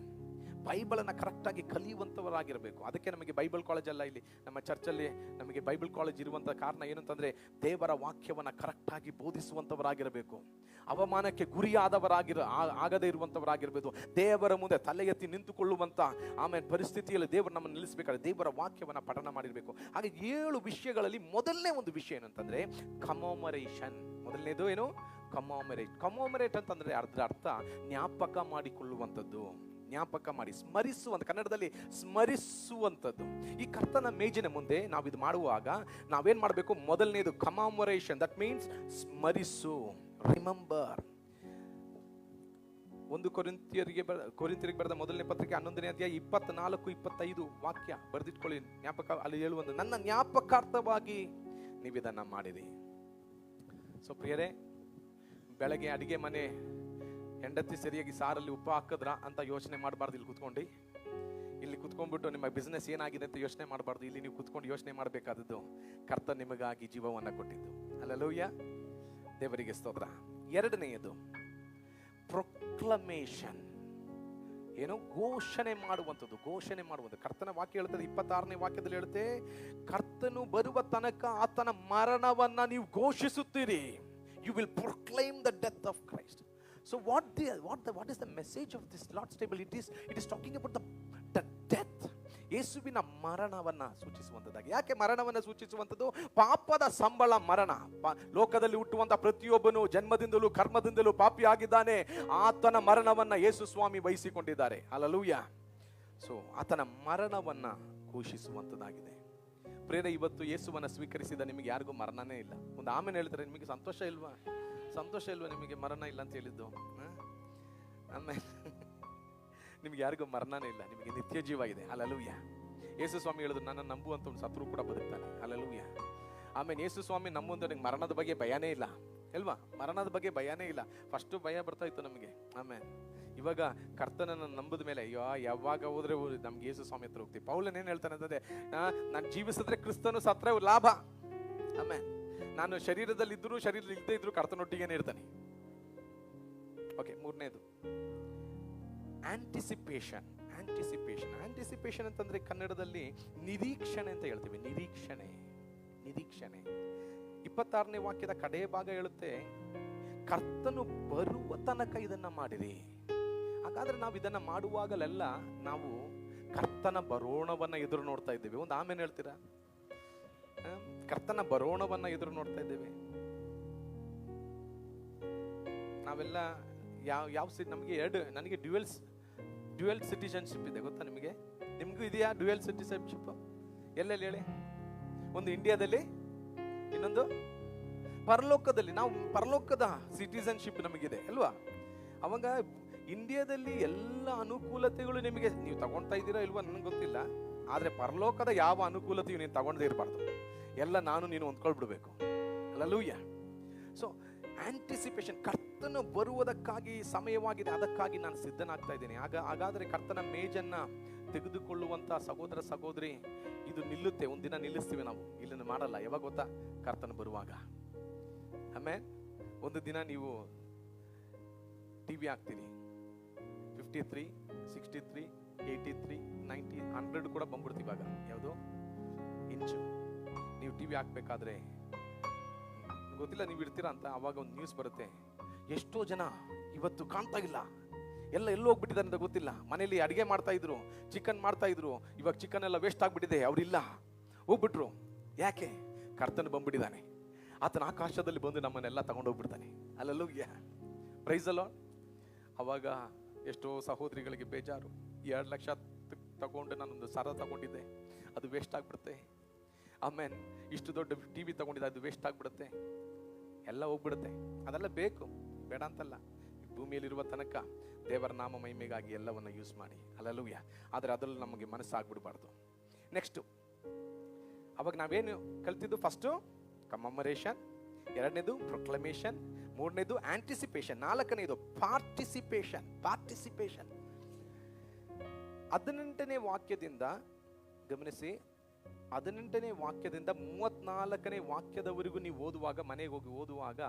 ಬೈಬಲನ್ನು ಕರೆಕ್ಟಾಗಿ ಕಲಿಯುವಂಥವರಾಗಿರಬೇಕು ಅದಕ್ಕೆ ನಮಗೆ ಬೈಬಲ್ ಕಾಲೇಜ್ ಅಲ್ಲ ಇಲ್ಲಿ. ನಮ್ಮ ಚರ್ಚಲ್ಲಿ ನಮಗೆ ಬೈಬಲ್ ಕಾಲೇಜ್ ಇರುವಂಥ ಕಾರಣ ಏನಂತಂದರೆ ದೇವರ ವಾಕ್ಯವನ್ನು ಕರೆಕ್ಟಾಗಿ ಬೋಧಿಸುವಂಥವರಾಗಿರಬೇಕು ಅವಮಾನಕ್ಕೆ ಗುರಿಯಾದವರಾಗಿರ ಆಗದೆ ಇರುವಂಥವರಾಗಿರಬೇಕು ದೇವರ ಮುಂದೆ ತಲೆ ಎತ್ತಿ ನಿಂತುಕೊಳ್ಳುವಂಥ ಆಮೇಲೆ ಪರಿಸ್ಥಿತಿಯಲ್ಲಿ ದೇವರು ನಮ್ಮನ್ನು ನಿಲ್ಲಿಸಬೇಕಾದ್ರೆ ದೇವರ ವಾಕ್ಯವನ್ನು ಪಠನ ಮಾಡಿರಬೇಕು. ಹಾಗೆ ಏಳು ವಿಷಯಗಳಲ್ಲಿ ಮೊದಲನೇ ಒಂದು ವಿಷಯ ಏನಂತಂದರೆ ಕಮೋಮರೇಷನ್. ಮೊದಲನೇದು ಏನು? ಕಮೋಮರೇಟ್. ಕಮೋಮರೇಟ್ ಅಂತಂದರೆ ಅರ್ಧ ಅರ್ಥ ಜ್ಞಾಪಕ ಮಾಡಿಕೊಳ್ಳುವಂಥದ್ದು. ಜ್ಞಾಪಕ ಮಾಡಿ, ಸ್ಮರಿಸುವಂತ, ಕನ್ನಡದಲ್ಲಿ ಸ್ಮರಿಸುವಂಥದ್ದು. ಈ ಕರ್ತನ ಮೇಜಿನ ಮುಂದೆ ನಾವು ಇದು ಮಾಡುವಾಗ ನಾವೇನು ಮಾಡಬೇಕು? ಮೊದಲನೇದು ಕಮಾಮೊರೇಷನ್ ದಟ್ ಮೀನ್ಸ್ ಸ್ಮರಿಸು ರಿಮೆಂಬರ್ ಒಂದು ಕೊರಿಂತಿಯರಿಗೆ ಬರ ಕೊರಿಂತಿಯರಿಗೆ ಬರೆದ ಮೊದಲನೇ ಪತ್ರಿಕೆ ಹನ್ನೊಂದನೇ ಅಧ್ಯಾಯ ಇಪ್ಪತ್ನಾಲ್ಕು, ಇಪ್ಪತ್ತೈದು ವಾಕ್ಯ ಬರೆದಿಟ್ಕೊಳ್ಳಿ. ಜ್ಞಾಪಕ, ಅಲ್ಲಿ ಹೇಳುವಂತ, ನನ್ನ ಜ್ಞಾಪಕಾರ್ಥವಾಗಿ ನೀವು ಇದನ್ನು ಮಾಡಿರಿ. ಸೊ ಪ್ರಿಯರೇ, ಬೆಳಗ್ಗೆ ಅಡಿಗೆ ಮನೆ ಹೆಂಡತಿ ಸರಿಯಾಗಿ ಸಾರಲ್ಲಿ ಉಪ್ಪು ಹಾಕಿದ್ರ ಅಂತ ಯೋಚನೆ ಮಾಡಬಾರ್ದು ಇಲ್ಲಿ ಕುತ್ಕೊಂಡು. ಇಲ್ಲಿ ಕುತ್ಕೊಂಡ್ಬಿಟ್ಟು ನಿಮ್ಮ ಬಿಸ್ನೆಸ್ ಏನಾಗಿದೆ ಅಂತ ಯೋಚನೆ ಮಾಡಬಾರ್ದು. ಇಲ್ಲಿ ನೀವು ಕುತ್ಕೊಂಡು ಯೋಚನೆ ಮಾಡಬೇಕಾದದ್ದು ಕರ್ತ ನಿಮಗಾಗಿ ಜೀವವನ್ನು ಕೊಟ್ಟಿದ್ದು. ಅಲ್ಲಲೂಯ್ಯ ದೇವರಿಗೆ ಸ್ತೋತ್ರ. ಎರಡನೆಯದು ಪ್ರೊಕ್ಲಮೇಷನ್ ಏನೋ ಘೋಷಣೆ ಮಾಡುವಂಥದ್ದು ಘೋಷಣೆ ಮಾಡುವಂಥದ್ದು. ಕರ್ತನ ವಾಕ್ಯ ಹೇಳ್ತದೆ, ಇಪ್ಪತ್ತಾರನೇ ವಾಕ್ಯದಲ್ಲಿ ಹೇಳುತ್ತೆ, ಕರ್ತನು ಬರುವ ತನಕ ಆತನ ಮರಣವನ್ನ ನೀವು ಘೋಷಿಸುತ್ತೀರಿ. You will proclaim the death of Christ so what the what the what is the message of this Lord's table? It is it is talking about the the death ಯೇಸುವಿನ ಮರಣವನ್ನ ಸೂಚಿಸುವಂಥದ್ದಾಗಿ ಯಾಕೆ ಮರಣವನ್ನು ಸೂಚಿಸುವಂಥದ್ದು ಪಾಪದ ಸಂಬಳ ಮರಣ. ಲೋಕದಲ್ಲಿ ಹುಟ್ಟುವಂಥ ಪ್ರತಿಯೊಬ್ಬನು ಜನ್ಮದಿಂದಲೂ ಕರ್ಮದಿಂದಲೂ ಪಾಪಿ ಆಗಿದ್ದಾನೆ ಆತನ ಮರಣವನ್ನ ಯೇಸು ಸ್ವಾಮಿ ವಹಿಸಿಕೊಂಡಿದ್ದಾರೆ. ಅಲಲೂಯ ಸೊ ಆತನ ಮರಣವನ್ನ ಘೋಷಿಸುವಂಥದ್ದಾಗಿದೆ ಪ್ರೇರ ಇವತ್ತು ಯೇಸುವನ್ನ ಸ್ವೀಕರಿಸಿದ ನಿಮಗೆ ಯಾರಿಗೂ ಮರಣನೇ ಇಲ್ಲ. ಒಂದು ಆಮೇಲೆ ಹೇಳ್ತಾರೆ ನಿಮಗೆ ಸಂತೋಷ ಇಲ್ವಾ? ಸಂತೋಷ ಇಲ್ವಾ ನಿಮಗೆ? ಮರಣ ಇಲ್ಲ ಅಂತ ಹೇಳಿದ್ದು? ಆಮೇಲೆ ನಿಮ್ಗೆ ಯಾರಿಗೂ ಮರಣನೇ ಇಲ್ಲ. ನಿಮಗೆ ನಿತ್ಯ ಜೀವ ಇದೆ. ಅಲ್ಲೂಯ್ಯ ಯೇಸು ಸ್ವಾಮಿ ಹೇಳಿದ್ರು ನನ್ನ ನಂಬುವಂತ ಸತ್ರು ಕೂಡ ಬದುಕ್ತಾನೆ. ಅಲ್ಲೂಯ್ಯ ಆಮೇಲೆ ಯೇಸು ಸ್ವಾಮಿ ನಮ್ಮೊಂದು ಮರಣದ ಬಗ್ಗೆ ಭಯನೇ ಇಲ್ಲ. ಅಲ್ವಾ? ಮರಣದ ಬಗ್ಗೆ ಭಯನೇ ಇಲ್ಲ. ಫಸ್ಟು ಭಯ ಬರ್ತಾ ಇತ್ತು ನಮಗೆ. ಆಮೇಲೆ ಇವಾಗ ಕರ್ತನನ್ನು ನಂಬಿದ ಮೇಲೆ, ಅಯ್ಯೋ, ಯಾವಾಗ ಹೋದ್ರೆ ನಮ್ಗೆ ಯೇಸು ಸ್ವಾಮಿ ಹತ್ರ ಹೋಗ್ತೀವಿ. ಪೌಲನ್ ಏನು ಹೇಳ್ತಾನೆ ಅಂತಂದ್ರೆ ನಾನು ಜೀವಿಸಿದ್ರೆ ಕ್ರಿಸ್ತನು ಸತ್ರ ಲಾಭ. ಆಮೇಲೆ ನಾನು ಶರೀರದಲ್ಲಿದ್ದರೂ ಇದ್ರು ಶರೀರದಲ್ಲಿ ಇಲ್ಲದೆ ಇದ್ರು ಕರ್ತನೊಟ್ಟಿಗೆ ಇರ್ತಾನೆ. ಓಕೆ ಮೂರನೇದು. ಆಂಟಿಸಿಪೇಷನ್ ಆಂಟಿಸಿಪೇಷನ್ ಆಂಟಿಸಿಪೇಷನ್ ಅಂತಂದ್ರೆ ಕನ್ನಡದಲ್ಲಿ ನಿರೀಕ್ಷಣೆ ಅಂತ ಹೇಳ್ತೀವಿ. ನಿರೀಕ್ಷಣೆ ನಿರೀಕ್ಷಣೆ. ಇಪ್ಪತ್ತಾರನೇ ವಾಕ್ಯದ ಕಡೆಯ ಭಾಗ ಹೇಳುತ್ತೆ, ಕರ್ತನು ಬರುವ ತನಕ ಇದನ್ನ ಮಾಡಿರಿ. ಹಾಗಾದ್ರೆ ನಾವು ಇದನ್ನ ಮಾಡುವಾಗಲೆಲ್ಲ ನಾವು ಕರ್ತನ ಬರೋಣವನ್ನ ಎದುರು ನೋಡ್ತಾ ಇದ್ದೀವಿ. ಒಂದು ಆಮೇಲೆ ಹೇಳ್ತೀರಾ? ಕರ್ತನ ಬರೋಣವನ್ನ ಎದುರು ನೋಡ್ತಾ ಇದ್ದೇವೆ. ನಾವೆಲ್ಲ ಯಾವ ಯಾವ ಸಿಟಿ ನಮಗೆ ಎರಡು, ನನಗೆ ಡ್ಯುಯಲ್ಸ್ ಡ್ಯುಯಲ್ ಸಿಟಿಸನ್ಶಿಪ್ ಇದೆ, ಗೊತ್ತಾ ನಿಮಗೆ? ನಿಮಗೂ ಇದೆಯಾ ಡ್ಯುಯಲ್ ಸಿಟಿಸನ್ಶಿಪ್ ಎಲ್ಲೆಲ್ಲಿ ಹೇಳಿ? ಒಂದು ಇಂಡಿಯಾದಲ್ಲಿ ಇನ್ನೊಂದು ಪರಲೋಕದಲ್ಲಿ. ನಾವು ಪರಲೋಕದ ಸಿಟಿಸನ್ಶಿಪ್ ನಮಗಿದೆ, ಅಲ್ವಾ? ಅವಾಗ ಇಂಡಿಯಾದಲ್ಲಿ ಎಲ್ಲ ಅನುಕೂಲತೆಗಳು ನಿಮಗೆ, ನೀವು ತಗೊಳ್ತಾ ಇದ್ದೀರಾ ಇಲ್ವಾ? ನನಗೆ ಗೊತ್ತಿಲ್ಲ. ಆದರೆ ಪರಲೋಕದ ಯಾವ ಅನುಕೂಲತೆಯು ನೀನು ತಗೊಂಡೇ ಇರಬಾರ್ದು. ಎಲ್ಲ ನಾನು, ನೀನು ಹೊಂದ್ಕೊಳ್ಬಿಡ್ಬೇಕು. ಅಲ್ಲೂಯ್ಯ ಸೊ ಆಂಟಿಸಿಪೇಷನ್ ಕರ್ತನ ಬರುವುದಕ್ಕಾಗಿ, ಸಮಯವಾಗಿದೆ, ಅದಕ್ಕಾಗಿ ನಾನು ಸಿದ್ಧನಾಗ್ತಾ ಇದ್ದೇನೆ. ಆಗ, ಹಾಗಾದರೆ ಕರ್ತನ ಮೇಜನ್ನ ತೆಗೆದುಕೊಳ್ಳುವಂತ ಸಹೋದರ, ಸಹೋದರಿ, ಇದು ನಿಲ್ಲುತ್ತೆ, ಒಂದಿನ ನಿಲ್ಲಿಸ್ತೀವಿ ನಾವು. ಇಲ್ಲಿನ ಮಾಡಲ್ಲ. ಯಾವಾಗ ಗೊತ್ತಾ? ಕರ್ತನ ಬರುವಾಗ. ಆಮೇಲೆ ಒಂದು ದಿನ ನೀವು ಟಿ ವಿ ಹಾಕ್ತೀರಿ fifty three sixty three eighty three ninety hundred ಕೂಡ ಬಂದ್ಬಿಡ್ತೀವಿ ಇವಾಗ. ಯಾವುದು? ಇಂಚು. ನೀವು ಟಿ ವಿ ಹಾಕ್ಬೇಕಾದ್ರೆ ಗೊತ್ತಿಲ್ಲ ನೀವು ಇಡ್ತೀರಾ ಅಂತ, ಅವಾಗ ಒಂದು ನ್ಯೂಸ್ ಬರುತ್ತೆ. ಎಷ್ಟೋ ಜನ ಇವತ್ತು ಕಾಣ್ತಾ ಇಲ್ಲ. ಎಲ್ಲ ಎಲ್ಲೋ ಹೋಗ್ಬಿಟ್ಟಿದ್ದಾರೆ ಅಂತ ಗೊತ್ತಿಲ್ಲ. ಮನೇಲಿ ಅಡುಗೆ ಮಾಡ್ತಾ ಇದ್ರು ಚಿಕನ್ ಮಾಡ್ತಾ ಇದ್ರು. ಇವಾಗ ಚಿಕನ್ ಎಲ್ಲ ವೇಸ್ಟ್ ಆಗ್ಬಿಟ್ಟಿದೆ, ಅವರಿಲ್ಲ. ಹೋಗ್ಬಿಟ್ರು. ಯಾಕೆ? ಕರ್ತನ ಬಂದ್ಬಿಟ್ಟಿದ್ದಾನೆ. ಆತನ ಆಕಾಶದಲ್ಲಿ ಬಂದು ನಮ್ಮನ್ನೆಲ್ಲ ತಗೊಂಡೋಗ್ಬಿಡ್ತಾನೆ ಅಲ್ಲೆಲ್ಲೂ ಪ್ರೈಸ್ ಅಲ್ಲ ಅವಾಗ ಎಷ್ಟೋ ಸಹೋದರಿಗಳಿಗೆ ಬೇಜಾರು. ಎರಡು ಲಕ್ಷ ತಗೊಂಡು ನಾನೊಂದು ಸರ ತಗೊಂಡಿದ್ದೆ. ಅದು ವೇಸ್ಟ್ ಆಗ್ಬಿಡುತ್ತೆ. ಆಮೇಲೆ ಇಷ್ಟು ದೊಡ್ಡ ಟಿ ವಿ ತಗೊಂಡಿದ್ದೆ, ಅದು ವೇಸ್ಟ್ ಆಗ್ಬಿಡುತ್ತೆ. ಎಲ್ಲ ಹೋಗ್ಬಿಡುತ್ತೆ. ಅದೆಲ್ಲ ಬೇಕು. ಬೇಡ ಅಂತಲ್ಲ. ಭೂಮಿಯಲ್ಲಿರುವ ತನಕ ದೇವರ ನಾಮ ಮಹಿಮೆಗಾಗಿ ಎಲ್ಲವನ್ನ ಯೂಸ್ ಮಾಡಿ. ಅಲ್ಲೂಯ್ಯ ಆದರೆ ಅದರಲ್ಲಿ ನಮಗೆ ಮನಸ್ಸಾಗ್ಬಿಡ್ಬಾರ್ದು. ನೆಕ್ಸ್ಟು ಅವಾಗ ನಾವೇನು ಕಲ್ತಿದ್ದು ಫಸ್ಟು ಕಮಮರೇಷನ್ ಎರಡನೇದು ಪ್ರೊಕ್ಲಮೇಷನ್ ಮೂರನೇದು ಆಂಟಿಸಿಪೇಷನ್ ನಾಲ್ಕನೇದು ಪಾರ್ಟಿಸಿಪೇಷನ್ ಪಾರ್ಟಿಸಿಪೇಷನ್ ಹದಿನೆಂಟನೇ ವಾಕ್ಯದಿಂದ ಗಮನಿಸಿ, ಹದಿನೆಂಟನೇ ವಾಕ್ಯದಿಂದ ಮೂವತ್ನಾಲ್ಕನೇ ವಾಕ್ಯದವರೆಗೂ ನೀವು ಓದುವಾಗ, ಮನೆಗೆ ಹೋಗಿ ಓದುವಾಗ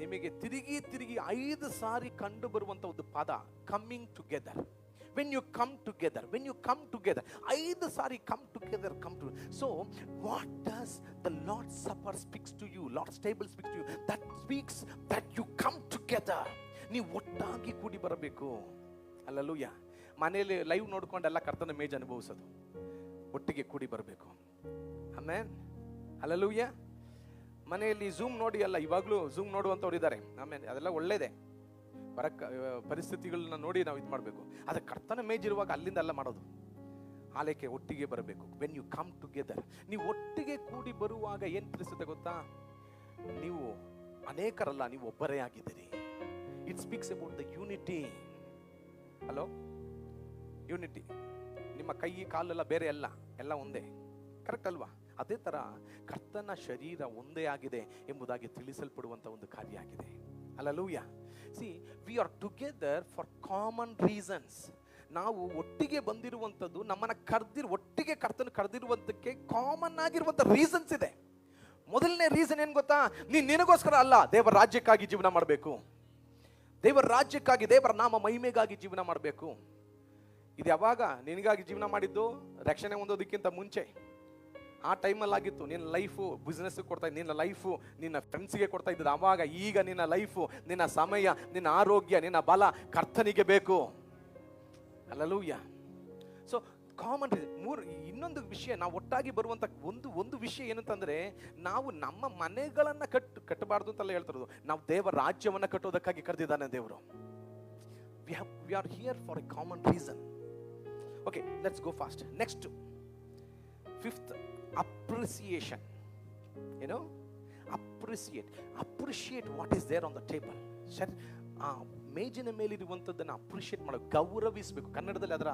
ನಿಮಗೆ ತಿರುಗಿ ತಿರುಗಿ ಐದು ಸಾರಿ ಕಂಡು ಬರುವಂತ ಒಂದು ಪದ coming together when you come together when you come together ಐದು ಸಾರಿ come together come to so what does the Lord supper speaks to you Lord table speaks to you that speaks that you come together ನೀವು ಒಟ್ಟಾಗಿ ಕೂಡಿ ಬರಬೇಕು. ಅಲ್ಲಲ್ಲೂಯ್ಯ ಮನೆಯಲ್ಲಿ live ನೋಡ್ಕೊಂಡೆಲ್ಲ ಕರ್ತನ ಮೇಜ್ ಅನುಭವಿಸೋದು. ಒಟ್ಟಿಗೆ ಕೂಡಿ ಬರಬೇಕು. ಆಮೇನ್ ಅಲ್ಲೂಯ್ಯ ಮನೆಯಲ್ಲಿ ಝೂಮ್ ನೋಡಿ ಅಲ್ಲ, ಇವಾಗಲೂ ಝೂಮ್ ನೋಡುವಂಥವ್ರು ಇದ್ದಾರೆ. ಆಮೇಲೆ ಅದೆಲ್ಲ ಒಳ್ಳೇದೇ. ಬರ ಪರಿಸ್ಥಿತಿಗಳನ್ನ ನೋಡಿ ನಾವು ಇದು ಮಾಡಬೇಕು. ಅದು ಕರ್ತನ ಮೇಜ್ ಇರುವಾಗ ಅಲ್ಲಿಂದ ಎಲ್ಲ ಮಾಡೋದು. ಆಲಯಕ್ಕೆ ಒಟ್ಟಿಗೆ ಬರಬೇಕು. ವೆನ್ ಯು ಕಮ್ ಟುಗೆದರ್ ನೀವು ಒಟ್ಟಿಗೆ ಕೂಡಿ ಬರುವಾಗ ಏನು ತಿಳಿಸುತ್ತೆ ಗೊತ್ತಾ? ನೀವು ಅನೇಕರಲ್ಲ, ನೀವು ಒಬ್ಬರೇ ಆಗಿದ್ದೀರಿ. It speaks about the unity hello unity ನಿಮ್ಮ ಕೈ, ಕಾಲೆಲ್ಲ ಬೇರೆ ಅಲ್ಲ, ಎಲ್ಲ ಒಂದೇ. ಕರೆಕ್ಟ್ ಅಲ್ವಾ? ಅದೇ ತರ ಕರ್ತನ ಶರೀರ ಒಂದೇ ಆಗಿದೆ ಎಂಬುದಾಗಿ ತಿಳಿಸಲ್ಪಡುವಂತ ಒಂದು ಕಾರ್ಯ ಆಗಿದೆ. Alleluia C we are together for common reasons ನಾವು ಒಟ್ಟಿಗೆ ಬಂದಿರುವಂಥದ್ದು, ನಮ್ಮನ್ನು ಕರ್ದಿ ಒಟ್ಟಿಗೆ ಕರ್ತನ ಕರೆದಿರುವಂತಕ್ಕೆ ಕಾಮನ್ ಆಗಿರುವಂಥ ರೀಸನ್ಸ್ ಇದೆ. ಮೊದಲನೇ ರೀಸನ್ ಏನು ಗೊತ್ತಾ? ನೀನು ನಿನಗೋಸ್ಕರ ಅಲ್ಲ, ದೇವರ ರಾಜ್ಯಕ್ಕಾಗಿ ಜೀವನ ಮಾಡಬೇಕು. ದೇವರ ರಾಜ್ಯಕ್ಕಾಗಿ, ದೇವರ ನಾಮ ಮಹಿಮೆಗಾಗಿ ಜೀವನ ಮಾಡಬೇಕು. ಇದು ಯಾವಾಗ ನಿನಗಾಗಿ ಜೀವನ ಮಾಡಿದ್ದು? ರಕ್ಷಣೆ ಹೊಂದೋದಕ್ಕಿಂತ ಮುಂಚೆ. ಆ ಟೈಮಲ್ಲಿ ಆಗಿತ್ತು ನಿನ್ನ ಲೈಫು ಬಿಸ್ನೆಸ್ ಕೊಡ್ತಾ ಇದ್ದ ನಿನ್ನ ಲೈಫು ನಿನ್ನ ಫ್ರೆಂಡ್ಸ್ಗೆ ಕೊಡ್ತಾ ಇದ್ದದ್ದು. ಆವಾಗ ಈಗ ನಿನ್ನ ಲೈಫು ನಿನ್ನ ಸಮಯ, ನಿನ್ನ ಆರೋಗ್ಯ, ನಿನ್ನ ಬಲ ಕರ್ತನಿಗೆ ಬೇಕು. ಅಲ್ಲಲೂಯ್ಯ ಸೊ ಕಾಮನ್ ಮೂರು ಇನ್ನೊಂದು ವಿಷಯ, ನಾವು ಒಟ್ಟಾಗಿ ಬರುವಂಥ ಒಂದು ಒಂದು ವಿಷಯ ಏನಂತಂದರೆ, ನಾವು ನಮ್ಮ ಮನೆಗಳನ್ನು ಕಟ್ ಕಟ್ಟಬಾರ್ದು ಅಂತೆಲ್ಲ ಹೇಳ್ತಿರೋದು. ನಾವು ದೇವರ ರಾಜ್ಯವನ್ನು ಕಟ್ಟೋದಕ್ಕಾಗಿ ಕರೆದಿದ್ದಾನೆ ದೇವರು. We have we are here for a common reason okay let's go fast next fifth appreciation ಏನು appreciate appreciate what is there on the table sir ಆ, ಮೇಜಿನ ಮೇಲಿರುವಂಥದ್ದನ್ನು ಅಪ್ರಿಷಿಯೇಟ್ ಮಾಡೋ, ಗೌರವಿಸಬೇಕು. ಕನ್ನಡದಲ್ಲಿ ಅದರ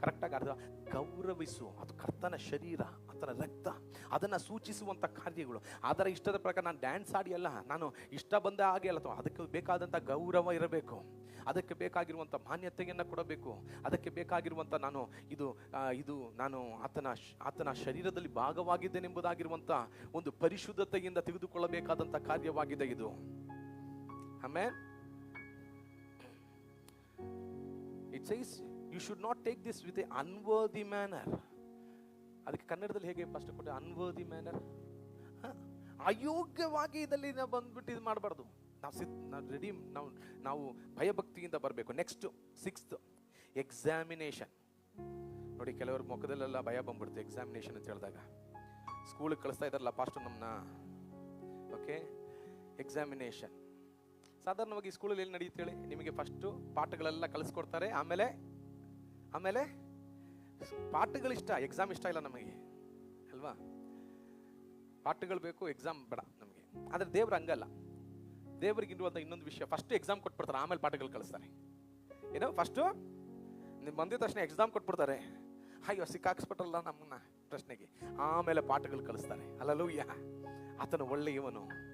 ಕರೆಕ್ಟಾಗಿ ಅರ್ಥ, ಗೌರವಿಸು. ಅದು ಕರ್ತನ ಶರೀರ ಆತನ ರಕ್ತ, ಅದನ್ನು ಸೂಚಿಸುವಂಥ ಕಾರ್ಯಗಳು. ಅದರ ಇಷ್ಟದ ಪ್ರಕಾರ ನಾನು ಡ್ಯಾನ್ಸ್ ಆಡಿ ಅಲ್ಲ, ನಾನು ಇಷ್ಟ ಬಂದ ಹಾಗೆ ಅಲ್ಲ ಅದಕ್ಕೆ ಬೇಕಾದಂಥ ಗೌರವ ಇರಬೇಕು. ಅದಕ್ಕೆ ಬೇಕಾಗಿರುವಂಥ ಮಾನ್ಯತೆಯನ್ನು ಕೊಡಬೇಕು. ಅದಕ್ಕೆ ಬೇಕಾಗಿರುವಂಥ ನಾನು ಇದು ಇದು ನಾನು ಆತನ ಆತನ ಶರೀರದಲ್ಲಿ ಭಾಗವಾಗಿದ್ದೇನೆಂಬುದಾಗಿರುವಂಥ ಒಂದು ಪರಿಶುದ್ಧತೆಯಿಂದ ತೆಗೆದುಕೊಳ್ಳಬೇಕಾದಂಥ ಕಾರ್ಯವಾಗಿದೆ ಇದು. ಆಮೇಲೆ it's is you should not take this with a unworthy manner ಅದಕ್ಕೆ ಕನ್ನಡದಲ್ಲಿ ಹೇಗೆ ಫಸ್ಟ್ ಕೊಟ್ಟೆ ಅನ್ವರ್ದಿ ಮ್ಯಾನರ್ ಅಯೋಗ್ಯವಾಗಿ ಇದರಲ್ಲಿ ಬಂದ್ಬಿಟ್ಟು ಇದು ಮಾಡಬಾರ್ದು. ನಾವು ಸಿದ್ಧ ನಾವು ರೆಡಿ ನಾವು ನಾವು ಭಯಭಕ್ತಿಯಿಂದ ಬರಬೇಕು. ನೆಕ್ಸ್ಟ್ ಸಿಕ್ಸ್ತ್ ಎಕ್ಸಾಮಿನೇಷನ್ ನೋಡಿ, ಕೆಲವ್ರ ಮುಖದಲ್ಲೆಲ್ಲ ಭಯ ಬಂದ್ಬಿಡ್ತು ಎಕ್ಸಾಮಿನೇಷನ್ ಅಂತ ಹೇಳಿದಾಗ. ಸ್ಕೂಲಿಗೆ ಕಳಿಸ್ತಾ ಇದ್ದಾರಲ್ಲ ಫಾಸ್ಟು ನಮ್ಮನ್ನ ಓಕೆ ಎಕ್ಸಾಮಿನೇಷನ್ ಸಾಧಾರಣವಾಗಿ ಸ್ಕೂಲಲ್ಲಿ ಏನು ನಡೆಯುತ್ತೆ ಹೇಳಿ? ನಿಮಗೆ ಫಸ್ಟು ಪಾಠಗಳೆಲ್ಲ ಕಲಿಸ್ಕೊಡ್ತಾರೆ ಆಮೇಲೆ ಆಮೇಲೆ ಪಾಠಗಳಿಷ್ಟ. ಎಕ್ಸಾಮ್ ಇಷ್ಟ ಇಲ್ಲ ನಮಗೆ. ಅಲ್ವಾ? ಪಾಠಗಳು ಬೇಕು ಎಕ್ಸಾಮ್ ಬೇಡ ನಮಗೆ. ಆದರೆ ದೇವ್ರು ಹಂಗಲ್ಲ. ದೇವರಿಗೆ ಇರುವಂಥ ಇನ್ನೊಂದು ವಿಷಯ. ಫಸ್ಟ್ ಎಕ್ಸಾಮ್ ಕೊಟ್ಬಿಡ್ತಾರೆ, ಆಮೇಲೆ ಪಾಠಗಳು ಕಳಿಸ್ತಾರೆ. ಏನೋ? ಫಸ್ಟು ನೀವು ಬಂದಿದ ತಕ್ಷಣ ಎಕ್ಸಾಮ್ ಕೊಟ್ಬಿಡ್ತಾರೆ. ಅಯ್ಯೋ ಸಿಕ್ಕಾಕ್ಸ್ಬಿಟ್ರಲ್ಲ ನಮ್ಮನ್ನ ಪ್ರಶ್ನೆಗೆ. ಆಮೇಲೆ ಪಾಠಗಳು ಕಳಿಸ್ತಾರೆ. ಅಲ್ಲಲ್ಲೂಯ್ಯ ಆತನ ಒಳ್ಳೆಯವನು.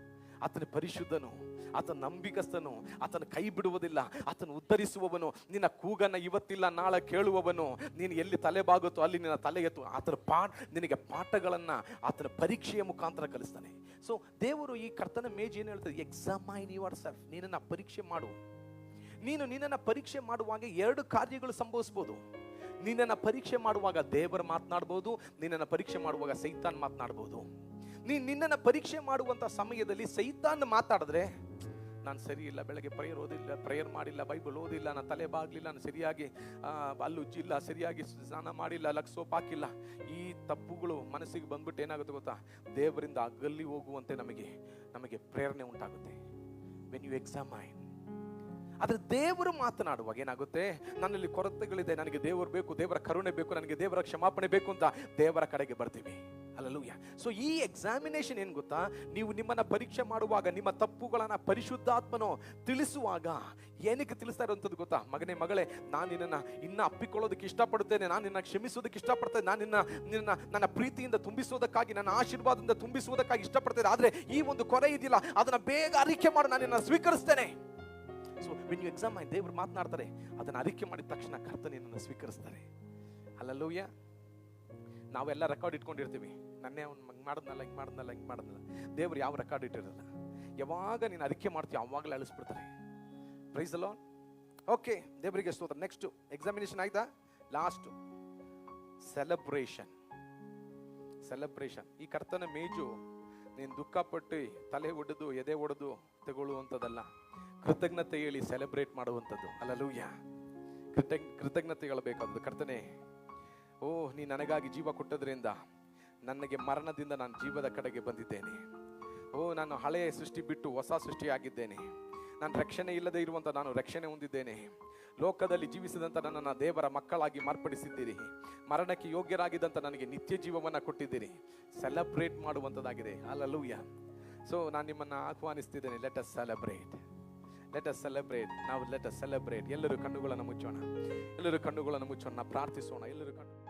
ಆತನ ಪರಿಶುದ್ಧನು, ಆತನ ನಂಬಿಕಸ್ಥನು ಆತನ ಕೈ ಬಿಡುವುದಿಲ್ಲ, ಆತನ ಉದ್ಧರಿಸುವವನು, ನಿನ್ನ ಕೂಗನ್ನ ಇವತ್ತಿಲ್ಲ, ನಾಳೆ ಕೇಳುವವನು, ನೀನು ಎಲ್ಲಿ ತಲೆ ಬಾಗುತ್ತೋ ಅಲ್ಲಿ ನಿನ್ನ ತಲೆ ಎತ್ತು ಆತನ ಪಾಠ, ನಿನಗೆ ಪಾಠಗಳನ್ನ ಆತನ ಪರೀಕ್ಷೆಯ ಮುಖಾಂತರ ಕಲಿಸ್ತಾನೆ. ಸೊ ದೇವರು ಈ ಕರ್ತನ ಮೇಜ್ ಏನು ಹೇಳ್ತಾರೆ? ಎಕ್ಸಾಮೈನ್ ಯುವರ್ ಸೆಲ್ಫ್ ನೀನನ್ನ ಪರೀಕ್ಷೆ ಮಾಡು. ನೀನು ನಿನ್ನನ್ನು ಪರೀಕ್ಷೆ ಮಾಡುವಾಗ ಎರಡು ಕಾರ್ಯಗಳು ಸಂಭವಿಸ್ಬೋದು. ನಿನ್ನನ್ನು ಪರೀಕ್ಷೆ ಮಾಡುವಾಗ ದೇವರು ಮಾತನಾಡ್ಬೋದು, ನಿನ್ನನ್ನು ಪರೀಕ್ಷೆ ಮಾಡುವಾಗ ಸೈತಾನ್ ಮಾತನಾಡ್ಬೋದು. ನೀನು ನಿನ್ನನ್ನು ಪರೀಕ್ಷೆ ಮಾಡುವಂಥ ಸಮಯದಲ್ಲಿ ಸೈತಾನ್ ಮಾತಾಡಿದ್ರೆ, ನಾನು ಸರಿ ಇಲ್ಲ, ಬೆಳಗ್ಗೆ ಪ್ರೇಯರ್ ಓದಿಲ್ಲ ಪ್ರೇಯರ್ ಮಾಡಿಲ್ಲ ಬೈಬಲ್ ಓದಿಲ್ಲ, ನಾನು ತಲೆ ಬಾಗ್ಲಿಲ್ಲ, ನಾನು ಸರಿಯಾಗಿ ಅಲ್ಲುಜ್ಜಿಲ್ಲ ಸರಿಯಾಗಿ ಸ್ನಾನ ಮಾಡಿಲ್ಲ, ಲಕ್ ಸೋಪ್ ಹಾಕಿಲ್ಲ. ಈ ತಪ್ಪುಗಳು ಮನಸ್ಸಿಗೆ ಬಂದ್ಬಿಟ್ಟು ಏನಾಗುತ್ತೆ ಗೊತ್ತಾ? ದೇವರಿಂದ ಅಗಲ್ಲಿ ಹೋಗುವಂತೆ ನಮಗೆ ನಮಗೆ ಪ್ರೇರಣೆ ಉಂಟಾಗುತ್ತೆ. ವೆನ್ ಯು ಎಕ್ಸಾಮೈನ್ ಆದರೆ ದೇವರು ಮಾತನಾಡುವಾಗ ಏನಾಗುತ್ತೆ? ನನ್ನಲ್ಲಿ ಕೊರತೆಗಳಿದೆ, ನನಗೆ ದೇವರು ಬೇಕು, ದೇವರ ಕರುಣೆ ಬೇಕು, ನನಗೆ ದೇವರ ಕ್ಷಮಾಪಣೆ ಬೇಕು ಅಂತ ದೇವರ ಕಡೆಗೆ ಬರ್ತೀವಿ. ಅಲ್ಲೂಯ ಸೊ ಈ ಎಕ್ಸಾಮಿನೇಷನ್ ಏನು ಗೊತ್ತಾ? ನೀವು ನಿಮ್ಮನ್ನು ಪರೀಕ್ಷೆ ಮಾಡುವಾಗ, ನಿಮ್ಮ ತಪ್ಪುಗಳನ್ನು ಪರಿಶುದ್ಧಾತ್ಮನೋ ತಿಳಿಸುವಾಗ, ಏನಕ್ಕೆ ತಿಳಿಸ್ತಾ ಇರುವಂಥದ್ದು ಗೊತ್ತಾ? ಮಗನೇ, ಮಗಳೇ, ನಾನು ನಿನ್ನನ್ನು ಇನ್ನೂ ಅಪ್ಪಿಕೊಳ್ಳೋದಕ್ಕೆ ಇಷ್ಟಪಡ್ತೇನೆ ನಾನು ನಿನ್ನ ಕ್ಷಮಿಸೋದಕ್ಕೆ ಇಷ್ಟಪಡ್ತೇನೆ, ನಾನು ನಿನ್ನ ನಿನ್ನ, ನನ್ನ ಪ್ರೀತಿಯಿಂದ ತುಂಬಿಸೋದಕ್ಕಾಗಿ ನನ್ನ ಆಶೀರ್ವಾದದಿಂದ ತುಂಬಿಸುವುದಕ್ಕಾಗಿ ಇಷ್ಟಪಡ್ತೇನೆ. ಆದರೆ ಈ ಒಂದು ಕೊರೆ ಇದೆಯಲ್ಲ, ಅದನ್ನು ಬೇಗ ಅರಿಕೆ ಮಾಡಿ, ನಾನು ನಿನ್ನ ಸ್ವೀಕರಿಸ್ತೇನೆ. ಸೊ ವಿನ್ ಯು ಎಕ್ಸಾಮ್ ದೇವರು ಮಾತನಾಡ್ತಾರೆ, ಅದನ್ನು ಅರಿಕೆ ಮಾಡಿದ ತಕ್ಷಣ ಕರ್ತನೆ ನನ್ನನ್ನು ಸ್ವೀಕರಿಸ್ತಾರೆ. ಅಲ್ಲಲ್ಲೂಯ್ಯ ನಾವೆಲ್ಲ ರೆಕಾರ್ಡ್ ಇಟ್ಕೊಂಡಿರ್ತೀವಿ. ನನ್ನೇ ಅವ್ನು ಹಂಗೆ ಮಾಡಿದ್ನಲ್ಲ, ಹಿಂಗೆ ಮಾಡಿದ್ನಲ್ಲ ಹಿಂಗೆ ಮಾಡಿದ್ನಲ್ಲ. ದೇವ್ರು ಯಾವ ರೆಕಾರ್ಡ್ ಇಟ್ಟಿರಲ್ಲ ಯಾವಾಗ ನೀನು ಅದಕ್ಕೆ ಮಾಡ್ತೀವಿ ಅವಾಗಲೇ ಅಳಿಸ್ಬಿಡ್ತಾರೆ. ಪ್ರೈಸ್ ಅಲೋ ಓಕೆ ದೇವರಿಗೆ ಸ್ತೋತ್ರ. ನೆಕ್ಸ್ಟ್ ಎಕ್ಸಾಮಿನೇಷನ್ ಆಯ್ತಾ? ಲಾಸ್ಟ್ ಸೆಲೆಬ್ರೇಷನ್ ಸೆಲೆಬ್ರೇಷನ್ ಈ ಕರ್ತನ ಮೇಜು, ನೀನು ದುಃಖಪಟ್ಟು ತಲೆ ಒಡೆದು, ಎದೆ ಒಡೆದು ತಗೊಳ್ಳುವಂಥದ್ದಲ್ಲ. ಕೃತಜ್ಞತೆ ಹೇಳಿ ಸೆಲೆಬ್ರೇಟ್ ಮಾಡುವಂಥದ್ದು. ಅಲ್ಲಲೂಯ್ಯ ಕೃತಜ್ಞ, ಕೃತಜ್ಞತೆಗಳು ಹೇಳಬೇಕಾದದ್ದು ಕರ್ತನೆ ಓ ನೀ ನನಗಾಗಿ ಜೀವ ಕೊಟ್ಟದ್ರಿಂದ ನನಗೆ ಮರಣದಿಂದ ನಾನು ಜೀವದ ಕಡೆಗೆ ಬಂದಿದ್ದೇನೆ. ಓ ನಾನು ಹಳೆಯ ಸೃಷ್ಟಿ ಬಿಟ್ಟು ಹೊಸ ಸೃಷ್ಟಿಯಾಗಿದ್ದೇನೆ. ನಾನು ರಕ್ಷಣೆ ಇಲ್ಲದೆ ಇರುವಂಥ ನಾನು ರಕ್ಷಣೆ ಹೊಂದಿದ್ದೇನೆ. ಲೋಕದಲ್ಲಿ ಜೀವಿಸಿದಂಥ ನನ್ನನ್ನು ದೇವರ ಮಕ್ಕಳಾಗಿ ಮಾರ್ಪಡಿಸಿದ್ದೀರಿ. ಮರಣಕ್ಕೆ ಯೋಗ್ಯರಾಗಿದ್ದಂಥ ನನಗೆ ನಿತ್ಯ ಜೀವವನ್ನು ಕೊಟ್ಟಿದ್ದೀರಿ. ಸೆಲೆಬ್ರೇಟ್ ಮಾಡುವಂಥದ್ದಾಗಿದೆ ಅಲ್ಲೂಯ್ಯ ಸೊ ನಾನು ನಿಮ್ಮನ್ನು ಆಹ್ವಾನಿಸ್ತಿದ್ದೇನೆ. Let us celebrate let us celebrate ನಾವು ಲೆಟ್ ಅಸ್ ಸೆಲೆಬ್ರೇಟ್ ಎಲ್ಲರೂ ಕಣ್ಣುಗಳನ್ನು ಮುಚ್ಚೋಣ. ಎಲ್ಲರೂ ಕಣ್ಣುಗಳನ್ನು ಮುಚ್ಚೋಣ. ಪ್ರಾರ್ಥಿಸೋಣ. ಎಲ್ಲರೂ ಕಣ್ಣು